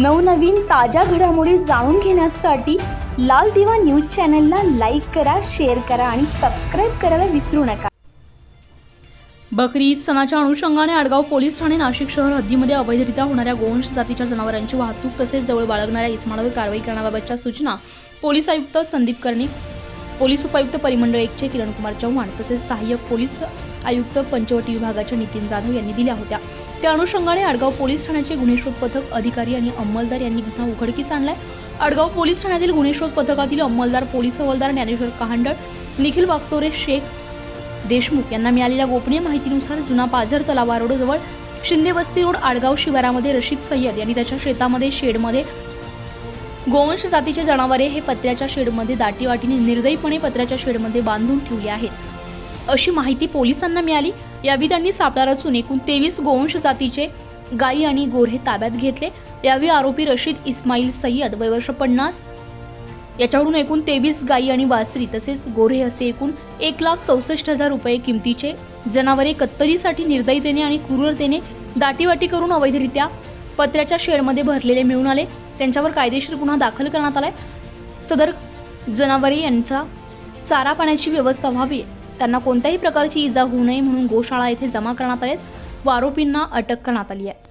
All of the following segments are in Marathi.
नवनवीन ताज्या घडामोडी जाणून घेण्यासाठी लाल दिवा न्यूज चॅनलला लाईक करा शेअर करा आणि सबस्क्राईब करायला विसरू नका. बकरी ईद सणाच्या अनुषंगाने आडगाव पोलीस ठाणे नाशिक शहर हद्दीमध्ये अवैधरित्या होणाऱ्या गोवंश जातीच्या जनावरांची वाहतूक तसेच जवळ बाळगणाऱ्या इस्मानावर कारवाई करण्याबाबतच्या सूचना पोलीस आयुक्त संदीप कर्णिक पोलीस उपायुक्त परिमंडळ एकचे किरणकुमार चव्हाण तसेच सहाय्यक पोलीस आयुक्त पंचवटी विभागाचे नितीन जाधव यांनी दिल्या होत्या. त्या अनुषंगाने आडगाव पोलीस ठाण्याचे गुन्हे शोध पथक अधिकारी आणि अंमलदार यांनी घटना उघडकीस आणलाय. आडगाव पोलीस ठाण्यातील गुन्हे शोध पथकातील अंमलदार पोलीस हवालदार ज्ञानेश्वर कहांडळ निखिल वागचोरे शेख देशमुख यांना मिळालेल्या गोपनीय माहितीनुसार जुना पाझर तलावा रोडजवळ शिंदे वस्ती रोड आडगाव शिवारामध्ये रशीद सय्यद यांनी त्याच्या शेतामध्ये शेडमध्ये गोवंश जातीचे जनावरे हे पत्र्याच्या शेडमध्ये दाटीवाटीने निर्दयीपणे पत्र्याच्या शेडमध्ये बांधून ठेवली आहेत. अशी माहिती पोलिसांना मिळाली. यावेळी त्यांनी सापळा रचून एकूण तेवीस गोवंश जातीचे गायी आणि गोरे ताब्यात घेतले. यावेळी आरोपी रशीद इस्माईल सय्यद वयवर्ष पन्नास. याच्यावरून एकूण तेवीस गायी आणि वासरी तसेच गोरे असे एकूण एक लाख चौसष्ट हजार रुपये किमतीचे जनावरे कत्तरीसाठी निर्दयीतेने आणि क्रूरतेने दाटीवाटी करून अवैधरित्या पत्र्याच्या शेडमध्ये भरलेले मिळून आले. त्यांच्यावर कायदेशीर गुन्हा दाखल करण्यात आलाय. सदर जनावरे यांचा चारा पाण्याची व्यवस्था व्हावी. त्यांना कोणत्याही प्रकारची इजा होऊ नये म्हणून गोशाळा येथे जमा करण्यात आलेत. व आरोपींना अटक करण्यात आली आहे.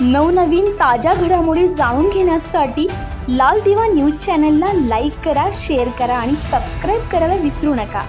नवनवीन ताज्या घडामोडी जाणून घेण्यासाठी लाल दिवा न्यूज चॅनलला लाईक करा शेअर करा आणि सबस्क्राईब करायला विसरू नका.